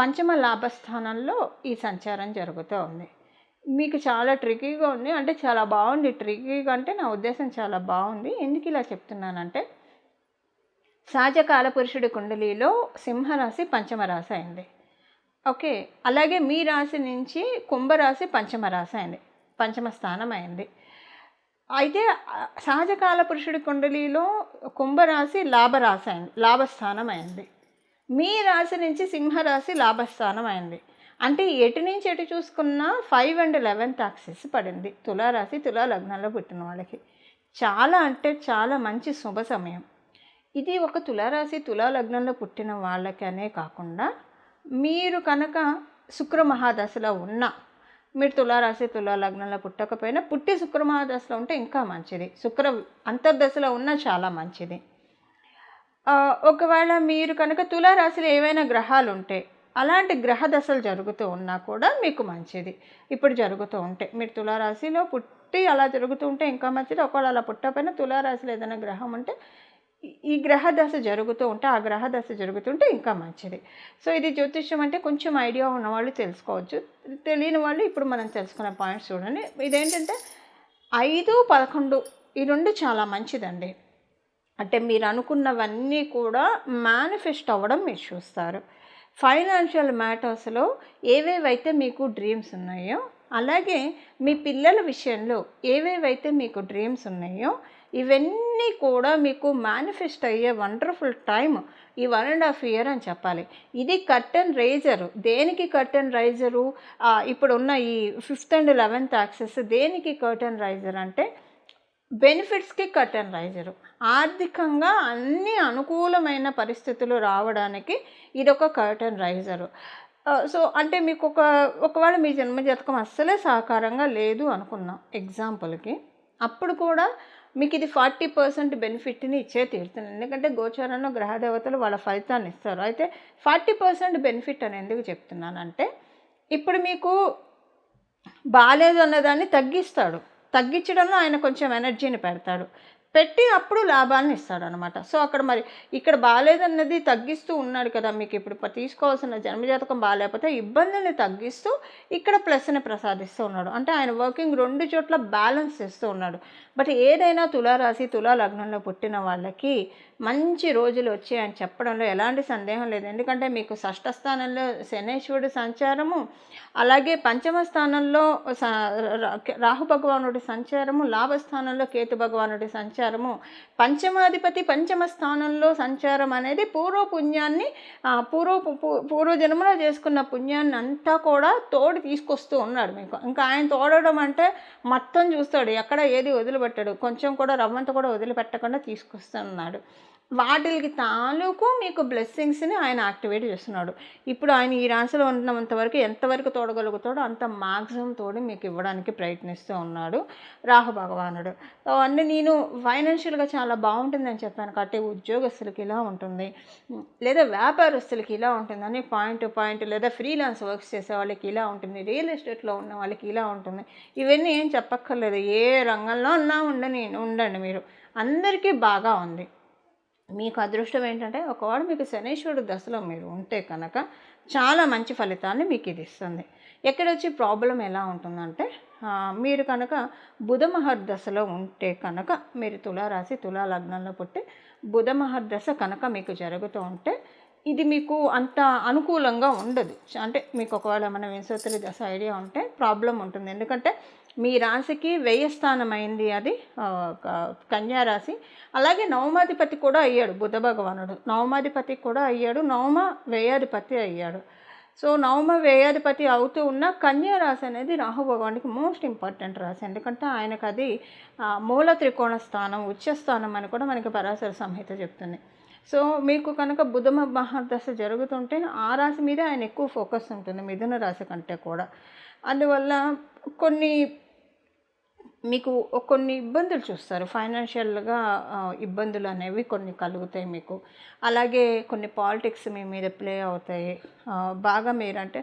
పంచమ లాభస్థానంలో ఈ సంచారం జరుగుతూ ఉంది. మీకు చాలా ట్రికీగా ఉంది. అంటే చాలా బాగుంది. ట్రికీగా అంటే నా ఉద్దేశం చాలా బాగుంది. ఎందుకు ఇలా చెప్తున్నానంటే సహజ పురుషుడి కుండలిలో సింహరాశి పంచమ రాశి అయింది. ఓకే. అలాగే మీ రాశి నుంచి కుంభరాశి పంచమ రాశి అయింది. పంచమ స్థానం అయింది. అయితే సహజ సహజకాల పురుషుడి కుండలిలో కుంభరాశి లాభరాశి అయింది. లాభస్థానం అయింది. మీ రాశి నుంచి సింహరాశి లాభస్థానం అయింది. అంటే ఎటు నుంచి ఎటు చూసుకున్నా ఫైవ్ అండ్ లెవెన్త్ యాక్సెస్ పడింది. తులారాశి తులా లగ్నంలో పుట్టిన వాళ్ళకి. చాలా అంటే చాలా మంచి శుభ సమయం. ఇది ఒక తులారాశి తులా లగ్నంలో పుట్టిన వాళ్ళకనే కాకుండా మీరు కనుక శుక్ర మహాదశలో ఉన్న మీరు తులారాశి తులా లగ్నంలో పుట్టకపోయినా పుట్టి శుక్ర మహాదశలో ఉంటే ఇంకా మంచిది. శుక్ర అంతర్దశలో ఉన్నా చాలా మంచిది. ఒకవేళ మీరు కనుక తులారాశిలో ఏవైనా గ్రహాలు ఉంటే అలాంటి గ్రహ దశలు జరుగుతూ ఉన్నా కూడా మీకు మంచిది. ఇప్పుడు జరుగుతూ ఉంటే మీరు తులారాశిలో పుట్టి అలా జరుగుతూ ఉంటే ఇంకా మంచిది. ఒకవేళ అలా పుట్టకపోయినా తులారాశిలో ఏదైనా గ్రహం ఉంటే ఈ- ఈ గ్రహ దశ జరుగుతూ ఉంటే ఆ గ్రహ దశ జరుగుతుంటే ఇంకా మంచిది. సో ఇది జ్యోతిష్యం అంటే కొంచెం ఐడియా ఉన్నవాళ్ళు తెలుసుకోవచ్చు. తెలియని వాళ్ళు ఇప్పుడు మనం తెలుసుకునే పాయింట్స్ చూడండి. ఇదేంటంటే ఐదు పదకొండు ఈ రెండు చాలా మంచిదండి. అంటే మీరు అనుకున్నవన్నీ కూడా మేనిఫెస్ట్ అవ్వడం మీరు చూస్తారు. ఫైనాన్షియల్ మ్యాటర్స్లో ఏవేవైతే మీకు డ్రీమ్స్ ఉన్నాయో అలాగే మీ పిల్లల విషయంలో ఏవేవైతే మీకు డ్రీమ్స్ ఉన్నాయో ఇవన్నీ కూడా మీకు మేనిఫెస్ట్ అయ్యే వండర్ఫుల్ టైం ఈ వన్ అండ్ హాఫ్ ఇయర్ అని చెప్పాలి. ఇది కర్టన్ రైజరు దేనికి కర్టన్ రైజరు ఇప్పుడు ఉన్న ఈ ఫిఫ్త్ అండ్ లెవెన్త్ యాక్సెస్ దేనికి కర్టన్ రైజర్ అంటే బెనిఫిట్స్కి కర్టన్ రైజరు ఆర్థికంగా అన్ని అనుకూలమైన పరిస్థితులు రావడానికి ఇదొక కర్టన్ రైజరు సో అంటే మీకు ఒక ఒకవేళ మీ జన్మజాతకం అస్సలే సహకారంగా లేదు అనుకున్నాం ఎగ్జాంపుల్కి అప్పుడు కూడా మీకు ఇది ఫార్టీ పర్సెంట్ బెనిఫిట్ని ఇచ్చే తీరుతుంది. ఎందుకంటే గోచారంలో గ్రహదేవతలు వాళ్ళ ఫలితాన్ని ఇస్తారు. అయితే ఫార్టీ పర్సెంట్ బెనిఫిట్ అని ఎందుకు చెప్తున్నానంటే ఇప్పుడు మీకు బాగాలేదు అన్నదాన్ని తగ్గిస్తాడు. తగ్గించడంలో ఆయన కొంచెం ఎనర్జీని పెడతాడు. పెట్టి అప్పుడు లాభాలను ఇస్తాడు అనమాట సో అక్కడ మరి ఇక్కడ బాగాలేదన్నది తగ్గిస్తూ ఉన్నాడు కదా మీకు ఇప్పుడు తీసుకోవాల్సిన జన్మజాతకం బాగాలేకపోతే ఇబ్బందుల్ని తగ్గిస్తూ ఇక్కడ ప్లస్ని ప్రసాదిస్తూ ఉన్నాడు. అంటే ఆయన వర్కింగ్ రెండు చోట్ల బ్యాలెన్స్ ఇస్తూ ఉన్నాడు. బట్ ఏదైనా తులారాశి తులా లగ్నంలో పుట్టిన వాళ్ళకి మంచి రోజులు వచ్చాయని చెప్పడంలో ఎలాంటి సందేహం లేదు. ఎందుకంటే మీకు షష్ఠ స్థానంలో శనేశ్వరుడు సంచారము అలాగే పంచమ స్థానంలో రాహు భగవానుడి సంచారము లాభస్థానంలో కేతు భగవానుడి సంచారము పంచమాధిపతి పంచమ స్థానంలో సంచారం అనేది పూర్వ పుణ్యాన్ని పూర్వ పూర్వజన్మలో చేసుకున్న పుణ్యాన్ని అంతా కూడా తోడు తీసుకొస్తూ ఉన్నాడు మీకు. ఇంకా ఆయన తోడడం అంటే మొత్తం చూస్తాడు ఎక్కడ ఏది వదిలిపెట్టాడు కొంచెం కూడా రవ్వంత కూడా వదిలిపెట్టకుండా తీసుకొస్తున్నాడు. వాటికి తాలూకు మీకు బ్లెస్సింగ్స్ని ఆయన యాక్టివేట్ చేస్తున్నాడు. ఇప్పుడు ఆయన ఈ రాశిలో ఉన్నంతవరకు ఎంతవరకు తోడగలుగుతాడో అంత మాక్సిమం తోడు మీకు ఇవ్వడానికి ప్రయత్నిస్తూ ఉన్నాడు రాహు భగవానుడు. సో అన్నీ నేను ఫైనాన్షియల్గా చాలా బాగుంటుందని చెప్పాను కాబట్టి ఉద్యోగస్తులకి ఇలా ఉంటుంది. లేదా వ్యాపారస్తులకి ఇలా ఉంటుందని పాయింట్ టు పాయింట్ లేదా ఫ్రీలాన్స్ వర్క్స్ చేసే వాళ్ళకి ఇలా ఉంటుంది. రియల్ ఎస్టేట్లో ఉన్న వాళ్ళకి ఇలా ఉంటుంది. ఇవన్నీ ఏం చెప్పక్కర్లేదు. ఏ రంగంలో అన్నా ఉండని ఉండండి మీరు. అందరికీ బాగా ఉంది. మీకు అదృష్టం ఏంటంటే ఒకవేళ మీకు శనేశ్వరుడు దశలో మీరు ఉంటే కనుక చాలా మంచి ఫలితాన్ని మీకు ఇది ఇస్తుంది. ఎక్కడొచ్చి ప్రాబ్లం ఎలా ఉంటుందంటే మీరు కనుక బుధమహర్ దశలో ఉంటే కనుక మీరు తులారాశి తులా లగ్నంలో పుట్టి బుధమహర్ దశ కనుక మీకు జరుగుతూ ఉంటే ఇది మీకు అంత అనుకూలంగా ఉండదు. అంటే మీకు ఒకవేళ మన వింశోత్తరి దశ ఐడియా ఉంటే ప్రాబ్లం ఉంటుంది. ఎందుకంటే మీ రాశికి వ్యయ అయింది అది కన్యారాశి అలాగే నవమాధిపతి కూడా అయ్యాడు బుధ భగవానుడు. నవమాధిపతి కూడా అయ్యాడు నవమ వ్యయాధిపతి అయ్యాడు. సో నవమ వ్యయాధిపతి అవుతూ ఉన్న కన్యా రాశి అనేది రాహు భగవానికి మోస్ట్ ఇంపార్టెంట్ రాశి. ఎందుకంటే ఆయనకు అది మూల త్రికోణ స్థానం ఉచ్చస్థానం అని కూడా మనకి పరాశర సంహిత చెప్తుంది. సో మీకు కనుక బుధమ మహాదశ జరుగుతుంటే ఆ రాశి మీద ఆయన ఎక్కువ ఫోకస్ ఉంటుంది మిథున రాశి కంటే కూడా. అందువల్ల కొన్ని మీకు కొన్ని ఇబ్బందులు చూస్తారు. ఫైనాన్షియల్గా ఇబ్బందులు అనేవి కొన్ని కలుగుతాయి మీకు. అలాగే కొన్ని పాలిటిక్స్ మీ మీద ప్లే అవుతాయి. బాగా మీరంటే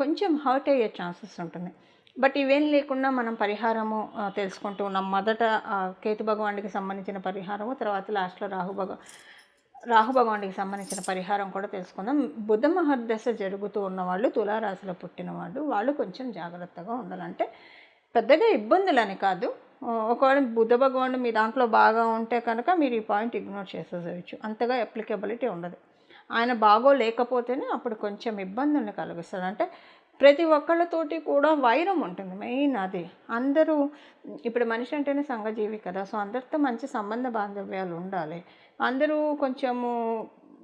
కొంచెం హర్ట్ అయ్యే ఛాన్సెస్ ఉంటుంది. బట్ ఇవేం లేకుండా మనం పరిహారము తెలుసుకుంటూ ఉన్నాం. మొదట కేతు భగవానుడికి సంబంధించిన పరిహారము తర్వాత లాస్ట్లో రాహు భగ రాహుభగవానుడికి సంబంధించిన పరిహారం కూడా తెలుసుకుందాం. బుధ మహర్దశ జరుగుతూ ఉన్నవాళ్ళు తులారాశిలో పుట్టిన వాళ్ళు వాళ్ళు కొంచెం జాగ్రత్తగా ఉండాలంటే పెద్దగా ఇబ్బందులని కాదు. ఒకవేళ బుధ భగవానుడు మీ దాంట్లో బాగా ఉంటే కనుక మీరు ఈ పాయింట్ ఇగ్నోర్ చేసేసేయచ్చు. అంతగా అప్లికబిలిటీ ఉండదు. ఆయన బాగో లేకపోతేనే అప్పుడు కొంచెం ఇబ్బందుల్ని కలిగిస్తాడు అంటే ప్రతి ఒక్కళ్ళతోటి కూడా వైరం ఉంటుంది. మెయిన్ అది. అందరూ ఇప్పుడు మనిషి అంటేనే సంఘజీవి కదా. సో అందరితో మంచి సంబంధ బాంధవ్యాలు ఉండాలి. అందరూ కొంచెము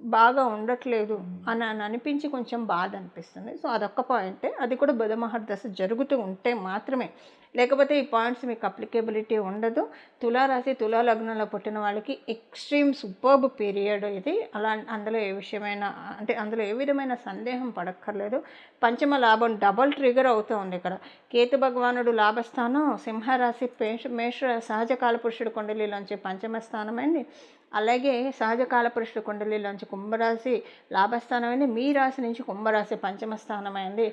బాగా ఉండట్లేదు అని అని అనిపించి కొంచెం బాధ అనిపిస్తుంది. సో అదొక్క పాయింటే అది కూడా బుధమహర్ దశ జరుగుతూ ఉంటే మాత్రమే. లేకపోతే ఈ పాయింట్స్ మీకు అప్లికేబిలిటీ ఉండదు. తులారాశి తులా లగ్నంలో పుట్టిన వాళ్ళకి ఎక్స్ట్రీమ్ సూపర్బ్ పీరియడ్ ఇది. అలా అందులో ఏ విషయమైన అంటే అందులో ఏ విధమైన సందేహం పడక్కర్లేదు. పంచమ లాభం డబల్ ట్రిగర్ అవుతుంది ఇక్కడ. కేతు భగవానుడు లాభస్థానం సింహరాశి పేష మేష సహజ కాలపురుషుడు కొండలిలోంచి పంచమ స్థానమైంది. అలాగే సహజ కాలపురుషుడు కుండలిలోంచి కుంభరాశి లాభస్థానమైంది. మీ రాశి నుంచి కుంభరాశి పంచమ స్థానమైంది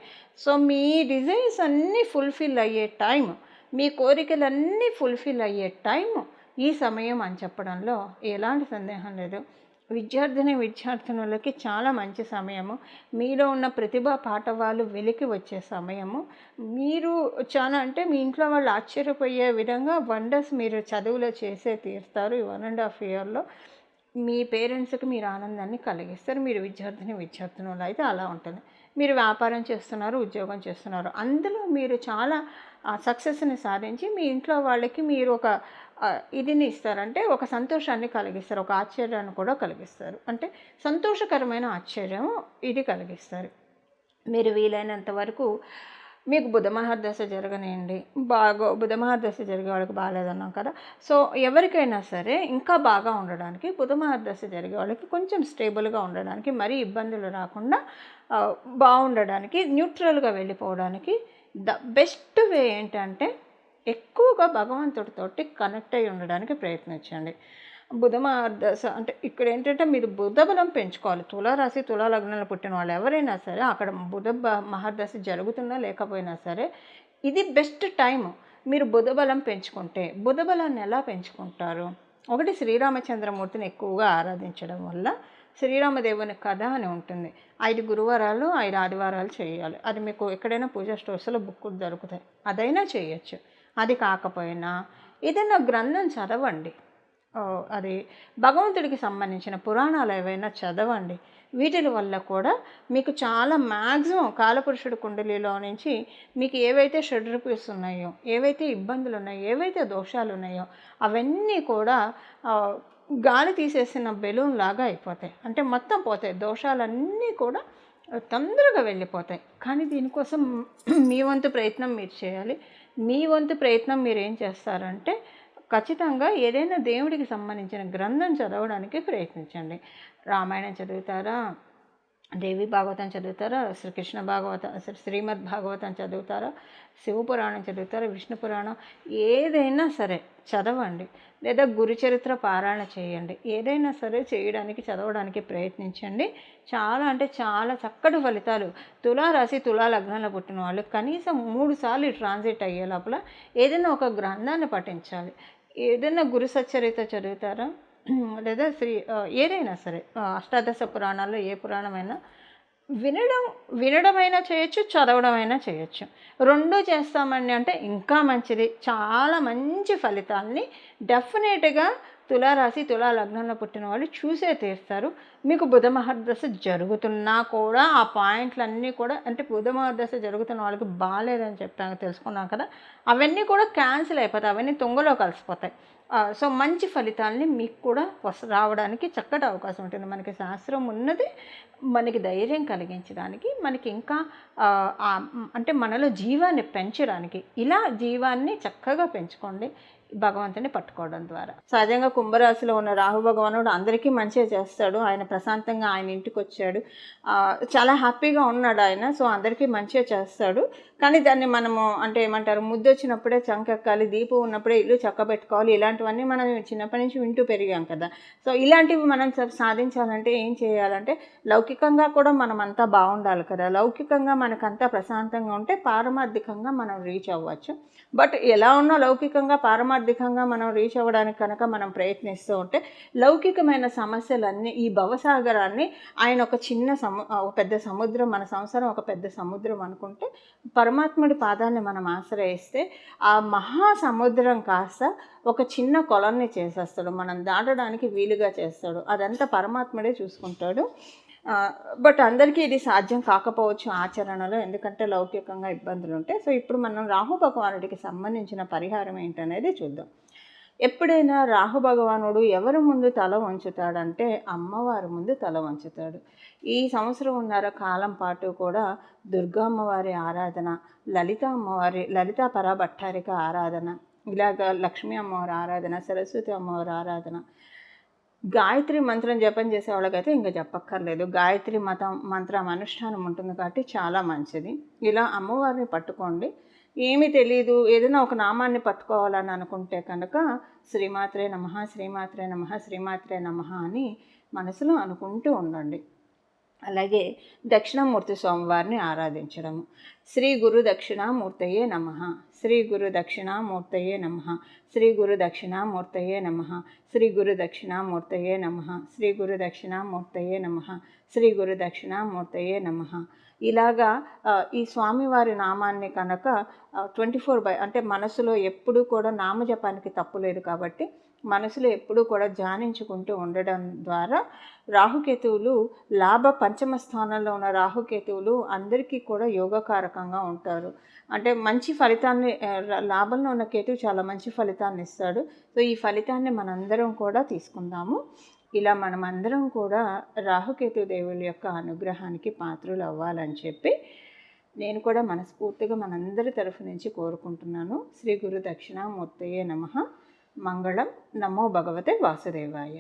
సో మీ డిజైన్స్ అన్నీ ఫుల్ఫిల్ అయ్యే టైం మీ కోరికలన్నీ ఫుల్ఫిల్ అయ్యే టైం ఈ సమయం అని చెప్పడంలో ఎలాంటి సందేహం లేదు. విద్యార్థిని విద్యార్థినులకి చాలా మంచి సమయము. మీలో ఉన్న ప్రతిభా పాఠవాలు వెలికి వచ్చే సమయము. మీరు చాలా అంటే మీ ఇంట్లో వాళ్ళు ఆశ్చర్యపోయే విధంగా వండర్స్ మీరు చదువులో చేసే తీరుతారు ఈ వన్ అండ్ హాఫ్ ఇయర్లో మీ పేరెంట్స్కి మీరు ఆనందాన్ని కలిగిస్తారు. మీరు విద్యార్థిని విద్యార్థినులు అయితే అలా ఉంటుంది. మీరు వ్యాపారం చేస్తున్నారు ఉద్యోగం చేస్తున్నారు. అందులో మీరు చాలా సక్సెస్ని సాధించి మీ ఇంట్లో వాళ్ళకి మీరు ఒక ఇదిని ఇస్తారంటే ఒక సంతోషాన్ని కలిగిస్తారు. ఒక ఆశ్చర్యాన్ని కూడా కలిగిస్తారు. అంటే సంతోషకరమైన ఆశ్చర్యం ఇది కలిగిస్తారు. మీరు వీలైనంత వరకు మీకు బుధమహాదశ మహర్దశ బాగా బుధమహాదశ జరిగే వాళ్ళకి బాగాలేదన్నాం కదా. సో ఎవరికైనా సరే ఇంకా బాగా ఉండడానికి బుధమహాదశ జరిగే వాళ్ళకి కొంచెం స్టేబుల్గా ఉండడానికి మరీ ఇబ్బందులు రాకుండా బాగుండడానికి న్యూట్రల్గా వెళ్ళిపోవడానికి ద బెస్ట్ వే ఏంటంటే ఎక్కువగా భగవంతుడితోటి కనెక్ట్ అయి ఉండడానికి ప్రయత్నించండి. బుధ మహర్దశ అంటే ఇక్కడ ఏంటంటే మీరు బుధ బలం పెంచుకోవాలి. తులారాశి తులా లగ్నంలో పుట్టిన వాళ్ళు ఎవరైనా సరే అక్కడ బుధ మహర్దశ జరుగుతున్నా లేకపోయినా సరే ఇది బెస్ట్ టైం మీరు బుధ బలం పెంచుకుంటే బుధ బలాన్ని ఎలా పెంచుకుంటారు? ఒకటి శ్రీరామచంద్రమూర్తిని ఎక్కువగా ఆరాధించడం వల్ల శ్రీరామదేవుని కథ అని ఉంటుంది. ఐదు గురువారాలు ఐదు ఆదివారాలు చేయాలి. అది మీకు ఎక్కడైనా పూజా స్టోర్స్లో బుక్ దొరుకుతాయి. అదైనా చేయొచ్చు. అది కాకపోయినా ఏదైనా గ్రంథం చదవండి. అది భగవంతుడికి సంబంధించిన పురాణాలు ఏవైనా చదవండి. వీటి వల్ల కూడా మీకు చాలా మ్యాక్సిమం కాలపురుషుడు కుండలిలో నుంచి మీకు ఏవైతే షెడ్ రూపీస్ ఉన్నాయో ఏవైతే ఇబ్బందులు ఉన్నాయో ఏవైతే దోషాలు ఉన్నాయో అవన్నీ కూడా గాలి తీసేసిన బెలూన్ లాగా అయిపోతాయి. అంటే మొత్తం పోతాయి. దోషాలన్నీ కూడా తొందరగా వెళ్ళిపోతాయి. కానీ దీనికోసం మీ వంతు ప్రయత్నం మీరు చేయాలి. మీ వంతు ప్రయత్నం మీరు ఏం చేస్తారంటే ఖచ్చితంగా ఏదైనా దేవుడికి సంబంధించిన గ్రంథం చదవడానికి ప్రయత్నించండి. రామాయణం చదువుతారా? దేవి భాగవతం చదువుతారా? శ్రీకృష్ణ భాగవతం శ్రీ- శ్రీమద్ భాగవతం చదువుతారా? శివపురాణం చదువుతారా? విష్ణు పురాణం? ఏదైనా సరే చదవండి. లేదా గురుచరిత్ర పారాయణ చేయండి. ఏదైనా సరే చేయడానికి చదవడానికి ప్రయత్నించండి. చాలా అంటే చాలా చక్కటి ఫలితాలు. తులారాశి తులా లగ్నంలో పుట్టిన వాళ్ళు కనీసం మూడు సార్లు ట్రాన్సిట్ అయ్యే లోపల ఏదైనా ఒక గ్రంథాన్ని పఠించాలి. ఏదైనా గురు సచ్చరిత చదువుతారా? లేదా శ్రీ ఏదైనా సరే అష్టాదశ పురాణాల్లో ఏ పురాణమైనా వినడం వినడమైనా చేయొచ్చు చదవడమైనా చేయొచ్చు. రెండు చేస్తామని అంటే ఇంకా మంచిది. చాలా మంచి ఫలితాల్ని డెఫినెట్గా తులారాశి తులా లగ్నంలో పుట్టిన వాళ్ళు చూసే తీరుస్తారు మీకు బుధ మహర్దశ జరుగుతున్నా కూడా ఆ పాయింట్లన్నీ కూడా అంటే బుధ మహర్దశ జరుగుతున్న వాళ్ళకి బాగాలేదని చెప్పాను తెలుసుకున్నాం కదా అవన్నీ కూడా క్యాన్సిల్ అయిపోతాయి. అవన్నీ తుంగలో కలిసిపోతాయి. సో మంచి ఫలితాలని మీకు కూడా వస్ రావడానికి చక్కటి అవకాశం ఉంటుంది. మనకి శాస్త్రం ఉన్నది మనకి ధైర్యం కలిగించడానికి మనకి ఇంకా అంటే మనలో జీవాన్ని పెంచడానికి. ఇలా జీవాన్ని చక్కగా పెంచుకోండి. భగవంతుని పట్టుకోవడం ద్వారా. సహజంగా కుంభరాశిలో ఉన్న రాహు భగవానుడు అందరికీ మంచిగా చేస్తాడు. ఆయన ప్రశాంతంగా ఆయన ఇంటికి వచ్చాడు. చాలా హ్యాపీగా ఉన్నాడు ఆయన. సో అందరికీ మంచిగా చేస్తాడు. కానీ దాన్ని మనము అంటే ఏమంటారు? ముద్దు వచ్చినప్పుడే చంకెక్కాలి దీపం ఉన్నప్పుడే ఇల్లు చక్కబెట్టుకోవాలి. ఇలాంటివన్నీ మనం చిన్నప్పటి నుంచి వింటూ పెరిగాం కదా. సో ఇలాంటివి మనం సాధించాలంటే ఏం చేయాలంటే లౌకికంగా కూడా మనం అంతా బాగుండాలి కదా. లౌకికంగా మనకంతా ప్రశాంతంగా ఉంటే పారమార్థికంగా మనం రీచ్ అవ్వచ్చు. బట్ ఎలా ఉన్నా లౌకికంగా ఆర్థికంగా మనం రీచ్ అవ్వడానికి కనుక మనం ప్రయత్నిస్తూ ఉంటే లౌకికమైన సమస్యలన్నీ ఈ భవసాగరాన్ని ఆయన ఒక చిన్న సము ఒక పెద్ద సముద్రం మన సంసారం ఒక పెద్ద సముద్రం అనుకుంటే పరమాత్ముడి పాదాన్ని మనం ఆశ్రయిస్తే ఆ మహా సముద్రం కాస్త ఒక చిన్న కొలన్ని చేసేస్తాడు. మనం దాటడానికి వీలుగా చేస్తాడు. అదంతా పరమాత్ముడే చూసుకుంటాడు. బట్ అందరికీ ఇది సాధ్యం కాకపోవచ్చు ఆచరణలో ఎందుకంటే లౌకికంగా ఇబ్బందులు ఉంటాయి సో ఇప్పుడు మనం రాహు భగవానుడికి సంబంధించిన పరిహారం ఏంటనేది చూద్దాం. ఎప్పుడైనా రాహు భగవానుడు ఎవరి ముందు తల వంచుతాడంటే అమ్మవారి ముందు తల వంచుతాడు. ఈ సంవత్సరం ఉన్నర కాలం పాటు కూడా దుర్గా అమ్మవారి ఆరాధన లలిత అమ్మవారి లలితా పరాభట్టారిక ఆరాధన ఇలాగ లక్ష్మీ అమ్మవారి ఆరాధన సరస్వతి అమ్మవారి ఆరాధన గాయత్రి మంత్రం జపం చేసే వాళ్ళకైతే ఇంకా చెప్పక్కర్లేదు గాయత్రి మతం మంత్రం అనుష్ఠానం ఉంటుంది కాబట్టి చాలా మంచిది. ఇలా అమ్మవారిని పట్టుకోండి. ఏమీ తెలియదు ఏదైనా ఒక నామాన్ని పట్టుకోవాలని అనుకుంటే కనుక శ్రీమాత్రే నమ శ్రీమాత్రే నమ శ్రీమాత్రే నమ అని మనసులో అనుకుంటూ ఉండండి. అలాగే దక్షిణామూర్తి స్వామివారిని ఆరాధించడము. శ్రీ గురు దక్షిణామూర్తయే నమ. శ్రీ గురు దక్షిణామూర్తయే నమ. శ్రీ గురు దక్షిణామూర్తయే నమ. శ్రీ గురు దక్షిణామూర్తయే నమ. శ్రీ గురు దక్షిణామూర్తయే నమ. శ్రీ గురు దక్షిణామూర్తయే నమ. ఇలాగా ఈ స్వామివారి నామాన్ని కనుక ట్వంటీ ఫోర్ బై అంటే మనసులో ఎప్పుడూ కూడా నామజపానికి తప్పు లేదు కాబట్టి మనసులో ఎప్పుడూ కూడా ధ్యానించుకుంటూ ఉండడం ద్వారా రాహుకేతువులు లాభ పంచమ స్థానంలో ఉన్న రాహుకేతువులు అందరికీ కూడా యోగకారకంగా ఉంటారు. అంటే మంచి ఫలితాన్ని లాభంలో ఉన్న కేతువు చాలా మంచి ఫలితాన్ని ఇస్తాడు. సో ఈ ఫలితాన్ని మనందరం కూడా తీసుకుందాము. ఇలా మనమందరం కూడా రాహుకేతు దేవుల యొక్క అనుగ్రహానికి పాత్రలు అవ్వాలని చెప్పి నేను కూడా మనస్ఫూర్తిగా మనందరి తరఫు నుంచి కోరుకుంటున్నాను. శ్రీ గురు దక్షిణామూర్తయే నమ. మంగళం. నమో భగవతే వాసుదేవాయ.